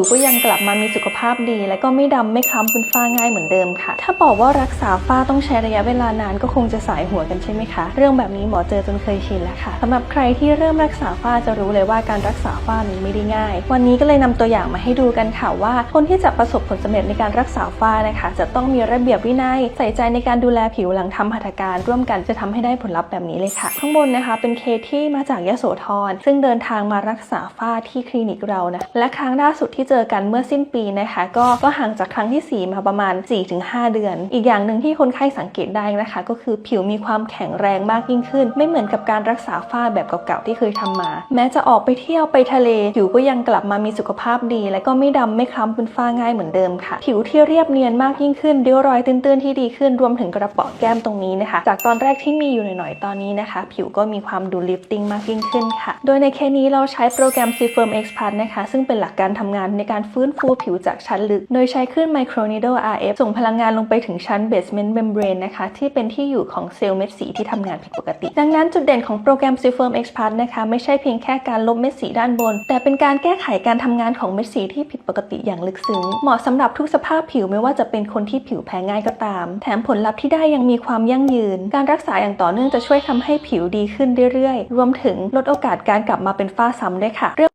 ผิวก็ยังกลับมามีสุขภาพดี และก็ไม่ดำไม่คล้ำเป็นฝ้าง่ายเหมือนเดิมค่ะ ถ้าบอกว่ารักษาฝ้าต้องใช้ระยะเวลานานก็คงจะสายหัวกันใช่ไหมคะ เรื่องแบบนี้หมอเจอจนเคยชินแล้วค่ะสำหรับใครที่เริ่มรักษาฝ้าจะรู้เลยว่าการรักษาฝ้านี้ไม่ได้ง่าย วันนี้ก็เลยนำตัวอย่างมาให้ดูกันค่ะว่า คนที่จะประสบผลสำเร็จในการรักษาฝ้านะคะ จะต้องมีระเบียบวินัยใส่ใจในการดูแลผิวหลังทำหัตถการ ร่วมกันจะทำให้ได้ผลลัพธ์แบบนี้เลยค่ะ ข้างบนนะคะ เป็นเคสที่มาจากยโสธรซึ่งเดินทางมารักษาฝ้าที่คลินิกเรานะและครั้งล่าสุดที่เจอกันเมื่อสิ้นปีนะคะก็ก็ห่างจากครั้งที่ 4 มาประมาณ 4-5 เดือน อีกอย่างหนึ่งที่คนไข้สังเกตได้นะคะ ก็คือผิวมีความแข็งแรงมากยิ่งขึ้น ไม่เหมือนกับการรักษาฝ้าแบบเก่าๆที่เคยทำมา แม้จะออกไปเที่ยวไปทะเลผิวก็ยังกลับมามีสุขภาพดี และก็ไม่ดำไม่คล้ำเป็นฝ้าง่ายเหมือนเดิมค่ะ ผิวที่เรียบเนียนมากยิ่งขึ้นริ้วรอยตื้นๆที่ดีขึ้นรวมถึงกระป๋อแก้มตรงนี้นะคะ จากตอนแรกที่มีอยู่หน่อยๆตอนนี้นะคะ ผิวก็มีความดูลิฟติ้งมากยิ่งขึ้นค่ะ โดยในเคสนี้เราใช้โปรแกรม C Firm X Plus นะคะ ซึ่งเป็นหลักการทำงานในการฟื้นฟูผิวจากชั้นลึก โดยใช้คลื่น Microneedle RF ส่งพลังงานลงไปถึงชั้น Basement Membrane นะคะ ที่เป็นที่อยู่ของเซลล์เม็ดสีที่ทำงานผิดปกติ ดังนั้นจุดเด่นของโปรแกรม C Firm X Plus นะคะไม่ใช่เพียงแค่การลบเม็ดสีด้านบน แต่เป็นการแก้ไขการทำงานของเม็ดสีที่ผิดปกติอย่างลึกซึ้ง เหมาะสำหรับทุกสภาพผิวไม่ว่าจะเป็นคนที่ผิวแพ้ง่ายก็ตาม แถมผลลัพธ์ที่ได้ยังมีความยั่งยืน การรักษาอย่างต่อเนื่องจะช่วยทำให้ผิวดีขึ้นเรื่อยๆ รวมถึงลดโอกาสการกลับมาเป็นฝ้าซ้ำด้วยค่ะ